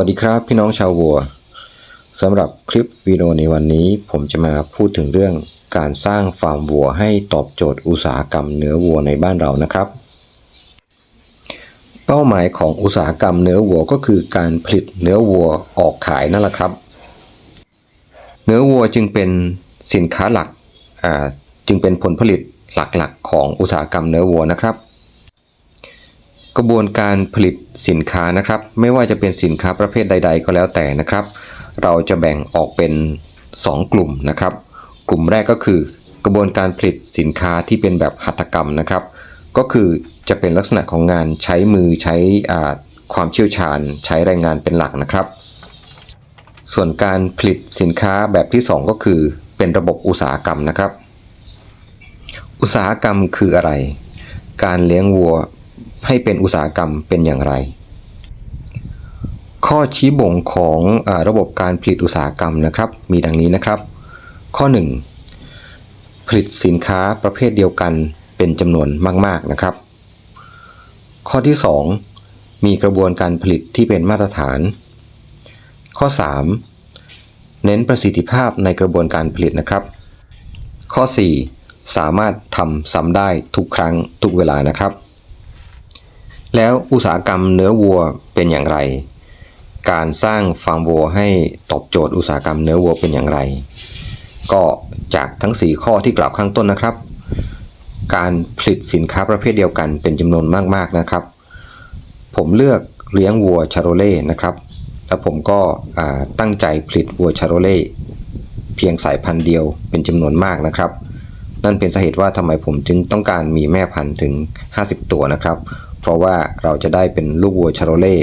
วัสดีครับพี่น้องชาววัวสำหรับคลิปวิดีโอในวันนี้ผมจะมาพูดถึงเรื่องการสร้างฟาร์มวัวให้ตอบโจทย์อุตสาหกรรมเนื้อวัวในบ้านเรานะครับ เป้าหมายของอุตสาหกรรมเนื้อวัวก็คือการผลิตเนื้อวัวออกขายนั่นแหละครับ เนื้อวัวจึงเป็นสินค้าหลักจึงเป็นผลผลิตหลักๆ ของอุตสาหกรรมเนื้อวัวนะครับ กระบวนการผลิตสินค้านะครับ ไม่ว่าจะเป็นสินค้าประเภทใด ๆ ก็แล้วแต่นะครับ เราจะแบ่งออกเป็น 2 กลุ่มนะครับ กลุ่มแรกก็คือกระบวนการผลิตสินค้าที่เป็นแบบหัตถกรรมนะครับ ก็คือจะเป็นลักษณะของงานใช้มือใช้อาความเชี่ยวชาญ ใช้แรงงานเป็นหลักนะครับ ส่วนการผลิตสินค้าแบบที่ 2 ก็คือเป็นระบบอุตสาหกรรมนะครับ อุตสาหกรรมคืออะไร การเลี้ยงวัว ให้เป็นอุตสาหกรรมเป็นอย่างไร ข้อชี้บ่งของอระบบการผลิตอุตสาหกรรมนะครับ มีดังนี้นะครับ ข้อ 1 ผลิตสินค้าประเภทเดียวกันเป็นจำนวนมาก ๆนะครับ ข้อที่ 2 มีกระบวนการผลิตที่เป็นมาตรฐาน ข้อ 3 เน้นประสิทธิภาพในกระบวนการผลิตนะครับ ข้อ 4 สามารถทำซ้ำได้ทุกครั้งทุกเวลานะครับ แล้วอุตสาหกรรมเนื้อวัวเป็นอย่างไร การสร้างฟาร์มวัวให้ตอบโจทย์อุตสาหกรรมเนื้อวัวเป็นอย่างไร ก็จากทั้ง 4 ข้อที่กล่าวข้างต้นนะครับ การผลิตสินค้าประเภทเดียวกันเป็นจำนวนมากๆนะครับ ผมเลือกเลี้ยงวัวชาโรเล่นะครับ แล้วผมก็ตั้งใจผลิตวัวชาโรเล่เพียงสายพันธุ์เดียวเป็นจำนวนมากนะครับ นั่นเป็นสาเหตุว่าทำไมผมจึงต้องการมีแม่พันธุ์ถึง 50 ตัวนะครับ เพราะว่าเราจะได้เป็นลูกวัวชาโรเล่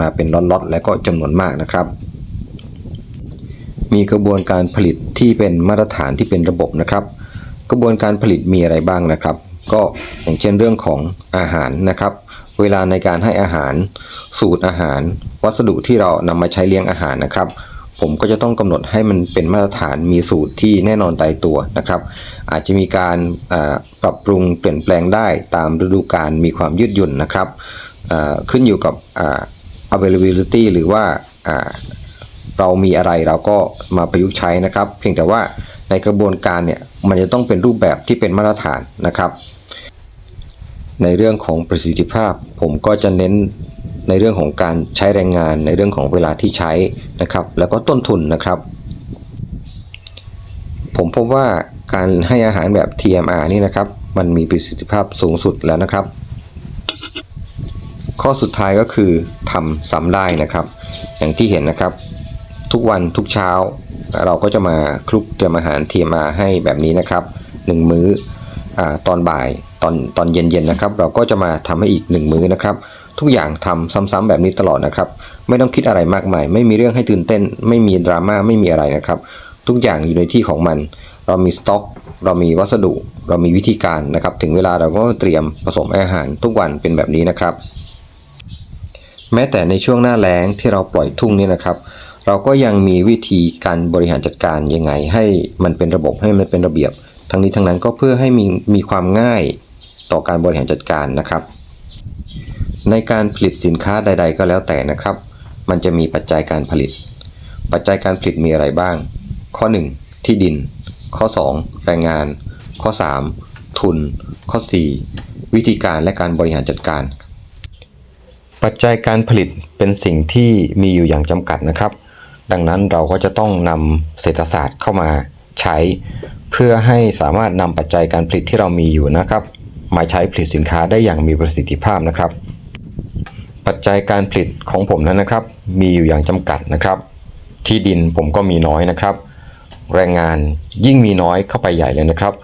มาเป็นล็อตๆและก็จำนวนมากนะครับ มีกระบวนการผลิตที่เป็นมาตรฐานที่เป็นระบบนะครับ กระบวนการผลิตมีอะไรบ้างนะครับ ก็อย่างเช่นเรื่องของอาหารนะครับ เวลาในการให้อาหาร สูตรอาหาร วัสดุที่เรานำมาใช้เลี้ยงอาหารนะครับ ผมก็จะต้องกำหนดให้มันเป็นมาตรฐานมีสูตรที่แน่นอนตายตัวนะครับ อาจจะมีการปรับปรุงเปลี่ยนแปลงได้ตามฤดูกาลมีความยืดหยุ่นนะครับขึ้นอยู่กับ availability หรือว่าอ่าเรามีอะไรเราก็มาประยุกต์ใช้นะครับ เพียงแต่ว่าในกระบวนการเนี่ยมันจะต้องเป็นรูปแบบที่เป็นมาตรฐานนะครับ ในเรื่องของประสิทธิภาพผมก็จะเน้น ในเรื่องของการใช้แรงงานในเรื่องของเวลาที่ใช้นะครับ แล้วก็ต้นทุนนะครับ ผมพบว่าการให้อาหารแบบ TMR นี่นะครับ มันมีประสิทธิภาพสูงสุดแล้วนะครับ ข้อสุดท้ายก็คือทำซ้ำได้นะครับ อย่างที่เห็นนะครับ ทุกวันทุกเช้า เราก็จะมาคลุกเตรียมอาหาร TMR ให้แบบนี้นะครับ 1 มื้ออตอนบ่ายตอนตอนเย็นๆนะครับ เราก็จะมาทำให้อีก 1 มื้อนะครับ ทุกอย่างทำซ้ำๆแบบนี้ตลอดนะครับ ไม่ต้องคิดอะไรมากมาย ไม่มีเรื่องให้ตื่นเต้น ไม่มีดราม่าไม่มีอะไรนะครับ ทุกอย่างอยู่ในที่ของมัน เรามีสต็อก เรามีวัสดุ เรามีวิธีการนะครับ ถึงเวลาเราก็เตรียมผสมอาหารทุกวันเป็นแบบนี้นะครับ แม้แต่ในช่วงหน้าแล้งที่เราปล่อยทุ่งนี่นะครับ เราก็ยังมีวิธีการบริหารจัดการยังไง ให้มันเป็นระบบให้มันเป็นระเบียบ ทั้งนี้ทั้งนั้นก็เพื่อให้มีมีความง่ายต่อการบริหารจัดการนะครับ ในการผลิตสินค้าใด ๆ ก็แล้วแต่นะครับ มันจะมีปัจจัยการผลิต ปัจจัยการผลิตมีอะไรบ้าง ข้อ 1 ที่ดิน ข้อ 2 แรงงาน ข้อ 3 ทุน ข้อ 4 วิธีการและการบริหารจัดการ ปัจจัยการผลิตเป็นสิ่งที่มีอยู่อย่างจำกัดนะครับ ดังนั้นเราก็จะต้องนำเศรษฐศาสตร์เข้ามาใช้ เพื่อให้สามารถนำปัจจัยการผลิตที่เรามีอยู่นะครับ มาใช้ผลิตสินค้าได้อย่างมีประสิทธิภาพนะครับ ปัจจัยการผลิตของผมนั้นนะครับ มีอยู่อย่างจำกัดนะครับ ที่ดินผมก็มีน้อยนะครับ แรงงานยิ่งมีน้อยเข้าไปใหญ่เลยนะครับ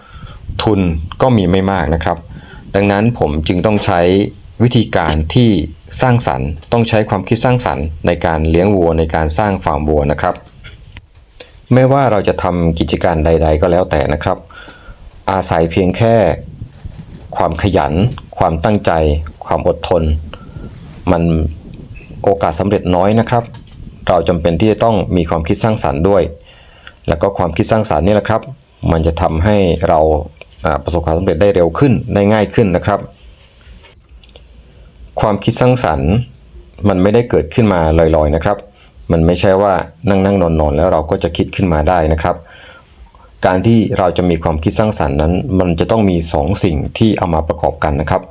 ทุนก็มีไม่มากนะครับ ดังนั้นผมจึงต้องใช้วิธีการที่สร้างสรรค์ ต้องใช้ความคิดสร้างสรรค์ในการเลี้ยงวัวในการสร้างฟาร์มวัวนะครับ ไม่ว่าเราจะทำกิจการใด ๆ ก็แล้วแต่นะครับ อาศัยเพียงแค่ ความขยัน ความตั้งใจ ความอดทน มันโอกาสสำเร็จน้อยนะครับ เราจำเป็นที่จะต้องมีความคิดสร้างสรรค์ด้วย แล้วก็ความคิดสร้างสรรค์นี่แหละครับ มันจะทำให้เราประสบความสำเร็จได้เร็วขึ้นได้ง่ายขึ้นนะครับ ความคิดสร้างสรรค์มันไม่ได้เกิดขึ้นมาลอยๆนะครับ มันไม่ใช่ว่านั่งนั่งนอนนอนแล้วเราก็จะคิดขึ้นมาได้นะครับ การที่เราจะมีความคิดสร้างสรรค์นั้น มันจะต้องมีสองสิ่งที่เอามาประกอบกันนะครับ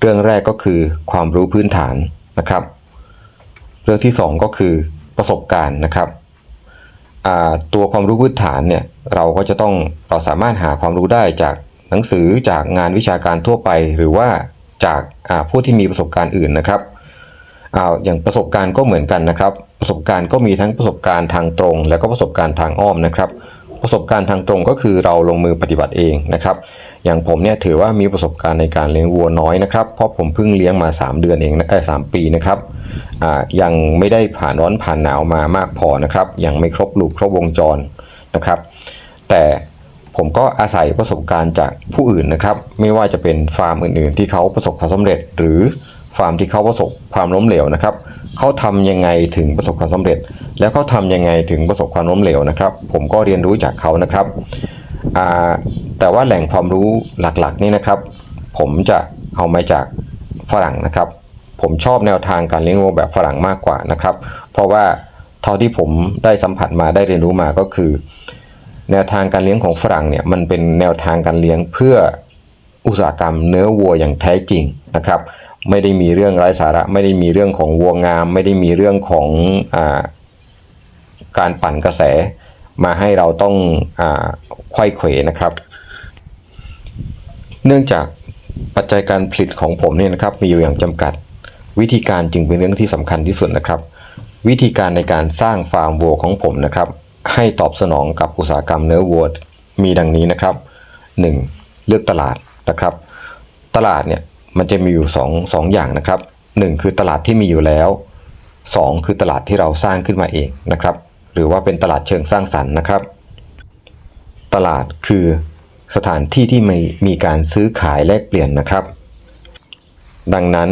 เรื่องแรกก็คือความรู้พื้นฐานนะครับ เรื่องที่สองก็คือประสบการณ์นะครับตัวความรู้พื้นฐานเนี่ยเราก็จะต้องเราสามารถหาความรู้ได้จากหนังสือจากงานวิชาการทั่วไป หรือว่าจากผู้ที่มีประสบการณ์อื่นนะครับอาอย่างประสบการณ์ก็เหมือนกันนะครับ ประสบการณ์ก็มีทั้งประสบการณ์ทางตรง แล้วก็ประสบการณ์ทางอ้อมนะครับ ประสบการณ์ทางตรงก็คือเราลงมือปฏิบัติเองนะครับ อย่างผมเนี่ยถือว่ามีประสบการณ์ในการเลี้ยงวัวน้อยนะครับ เพราะผมเพิ่งเลี้ยงมา 3 เดือนเองนะเออสามปีนะครับอ่ายังไม่ได้ผ่านร้อนผ่านหนาวมามากพอนะครับ ยังไม่ครบลูกครบวงจรนะครับ แต่ผมก็อาศัยประสบการณ์จากผู้อื่นนะครับ ไม่ว่าจะเป็นฟาร์มอื่นๆ ที่เขาประสบความสำเร็จ หรือฟาร์มที่เขาประสบความล้มเหลวนะครับเขาทำยังไงถึงประสบความสำเร็จ แล้วเขาทำยังไงถึงประสบความล้มเหลวนะครับ ผมก็เรียนรู้จากเขานะครับ แต่ว่าแหล่งความรู้หลักๆนี่นะครับ ผมจะเอามาจากฝรั่งนะครับ ผมชอบแนวทางการเลี้ยงวัวแบบฝรั่งมากกว่านะครับ เพราะว่าเท่าที่ผมได้สัมผัสมาได้เรียนรู้มาก็คือ แนวทางการเลี้ยงของฝรั่งเนี่ยมันเป็นแนวทางการเลี้ยงเพื่ออุตสาหกรรมเนื้อวัวอย่างแท้จริงนะครับไม่ได้มีเรื่องไร้สาระ ไม่ได้มีเรื่องของวัวงาม ไม่ได้มีเรื่องของอการปั่นกระแส มาให้เราต้องอา ไข้เขวนะครับ เนื่องจากปัจจัยการผลิตของผมเนี่ยนะครับ มีอยู่อย่างจำกัด วิธีการจึงเป็นเรื่องที่สำคัญที่สุดนะครับ วิธีการในการสร้างฟาร์มวัวของผมนะครับ ให้ตอบสนองกับอุตสาหกรรมเนื้อวัวมีดังนี้นะครับ 1. เลือกตลาดนะครับ ตลาดเนี่ยมันจะมีอยู่2องสองอย่างนะครับ 1 คือตลาดที่มีอยู่แล้ว 2 คือตลาดที่เราสร้างขึ้นมาเองนะครับ หรือว่าเป็นตลาดเชิงสร้างสรรค์นะครับ ตลาดคือสถานที่ที่มีมีการซื้อขายแลกเปลี่ยนนะครับ ดังนั้น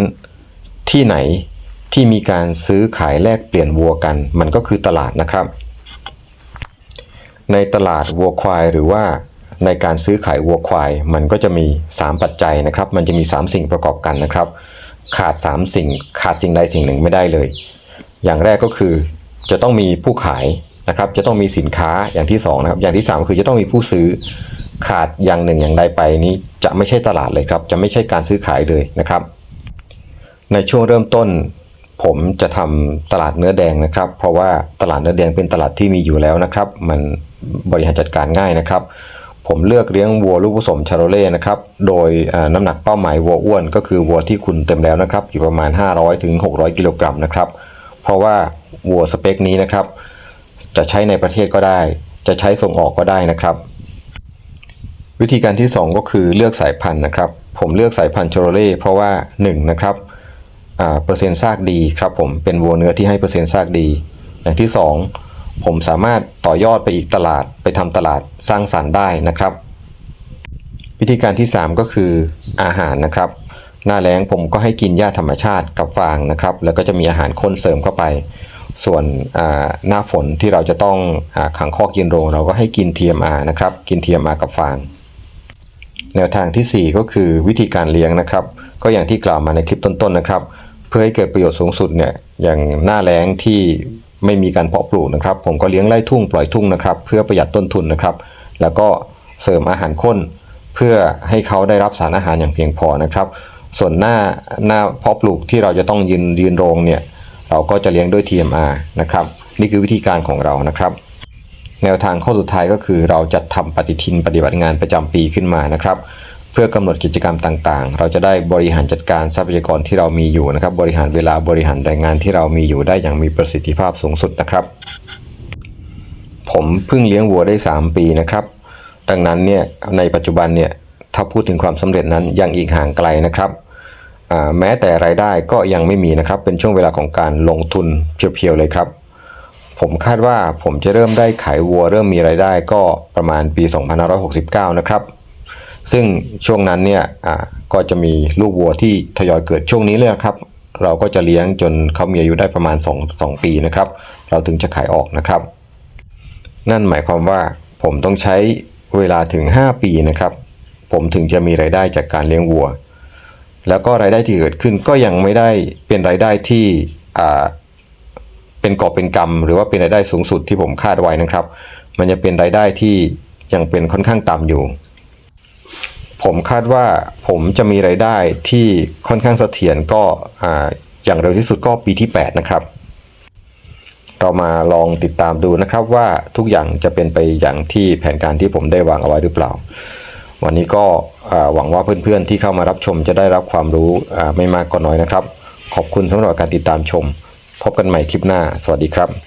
ที่ไหนที่มีการซื้อขายแลกเปลี่ยนวัวกัน มันก็คือตลาดนะครับ ในตลาดวัวควายหรือว่าในการซื้อขายวัวควาย มันก็จะมี 3 ปัจจัยนะครับ มันจะมี 3 สิ่งประกอบกันนะครับ ขาด 3 สิ่งขาดสิ่งใดสิ่งหนึ่งไม่ได้เลย อย่างแรกก็คือจะต้องมีผู้ขาย นะครับจะต้องมีสินค้าอย่างที่สองนะครับอย่างที่สามคือจะต้องมีผู้ซื้อขาดอย่างหนึ่งอย่างใดไปนี้จะไม่ใช่ตลาดเลยครับ จะไม่ใช่การซื้อขายเลยนะครับ ในช่วงเริ่มต้น ผมจะทำตลาดเนื้อแดงนะครับ เพราะว่าตลาดเนื้อแดงเป็นตลาดที่มีอยู่แล้วนะครับ มันบริหารจัดการง่ายนะครับ ผมเลือกเลี้ยงวัวลูกผสมชาโรเล่นะครับ โดยน้ำหนักเป้าหมายวัวอ้วน ก็คือวัวที่คุณเต็มแล้วนะครับ อยู่ประมาณ 500ถึง600 กิโลกรัมนะครับ เพราะว่าวัวสเปคนี้นะครับ จะใช้ในประเทศก็ได้ จะใช้ส่งออกก็ได้นะครับ วิธีการที่ 2 ก็คือเลือกสายพันธุ์นะครับ ผมเลือกสายพันธุ์โชโรเล่เพราะว่า 1 นะครับเปอร์เซ็นต์ซากดีครับผมเป็นวัวเนื้อที่ให้เปอร์เซ็นต์ซากดี อย่างที่ 2 ผมสามารถต่อยอดไปอีกตลาดไปทำตลาดสร้างสรรค์ได้นะครับ วิธีการที่ 3 ก็คืออาหารนะครับ หน้าแล้งผมก็ให้กินหญ้าธรรมชาติกับฟางนะครับ แล้วก็จะมีอาหารข้นเสริมเข้าไป ส่วนหน้าฝนที่เราจะต้องอขังคอกยืนโรง เราก็ให้กิน TMR นะครับ กิน TMR กับฟาง แนวทางทีสี่ 4 ก็คือวิธีการเลี้ยงนะครับ ก็อย่างที่กล่าวมาในคลิปต้นๆนะครับ เพื่อให้เกิดประโยชน์สูงสุดเนี่ยอย่างหน้าแล้งที่ไม่มีการเพาะปลูกนะครับ ผมก็เลี้ยงไล่ทุ่งปล่อยทุ่งนะครับ เพื่อประหยัดต้นทุนนะครับ แล้วก็เสริมอาหารข้น เพื่อให้เขาได้รับสารอาหารอย่างเพียงพอนะครับ ส่วนหน้าหน้าเพาะปลูกที่เราจะต้องยืนยืนโรงเนี่ย เราก็จะเลี้ยงด้วย TMR นะครับ นี่คือวิธีการของเรานะครับ แนวทางข้อสุดท้ายก็คือเราจัดทำปฏิทินปฏิบัติงานประจำปีขึ้นมานะครับ เพื่อกำหนดกิจกรรมต่างๆ เราจะได้บริหารจัดการทรัพยากรที่เรามีอยู่นะครับ บริหารเวลาบริหารแรงงานที่เรามีอยู่ได้อย่างมีประสิทธิภาพสูงสุดนะครับ ผมเพิ่งเลี้ยงวัวได้ 3 ปีนะครับ ดังนั้นเนี่ยในปัจจุบันเนี่ยถ้าพูดถึงความสำเร็จนั้นยังอีกห่างไกลนะครับ แม้แต่รายได้ก็ยังไม่มีนะครับ เป็นช่วงเวลาของการลงทุนเพียวๆเลยครับ ผมคาดว่าผมจะเริ่มได้ขายวัว เริ่มมีรายได้ก็ประมาณปี 2569 นะครับ ซึ่งช่วงนั้นเนี่ยก็จะมีลูกวัวที่ทยอยเกิดช่วงนี้เลยครับ เราก็จะเลี้ยงจนเขามีอายุได้ประมาณ 2 2 ปีนะครับ เราถึงจะขายออกนะครับ นั่นหมายความว่าผมต้องใช้เวลาถึง 5 ปีนะครับ ผมถึงจะมีรายได้จากการเลี้ยงวัว แล้วก็รายได้ที่เกิดขึ้นก็ยังไม่ได้เป็นรายได้ที่เป็นกอบเป็นกำหรือว่าเป็นรายได้สูงสุดที่ผมคาดไว้นะครับ มันจะเป็นรายได้ที่ยังเป็นค่อนข้างต่ำอยู่ ผมคาดว่าผมจะมีรายได้ที่ค่อนข้างเสถียรก็ออย่างเร็วที่สุดก็ปีที่ 8 นะครับ เรามาลองติดตามดูนะครับว่าทุกอย่างจะเป็นไปอย่างที่แผนการที่ผมได้วางเอาไว้หรือเปล่า วันนี้ก็หวังว่าเพื่อนๆที่เข้ามารับชมจะได้รับความรู้ไม่มากก็น้อยนะครับ ขอบคุณสำหรับการติดตามชม พบกันใหม่คลิปหน้า สวัสดีครับ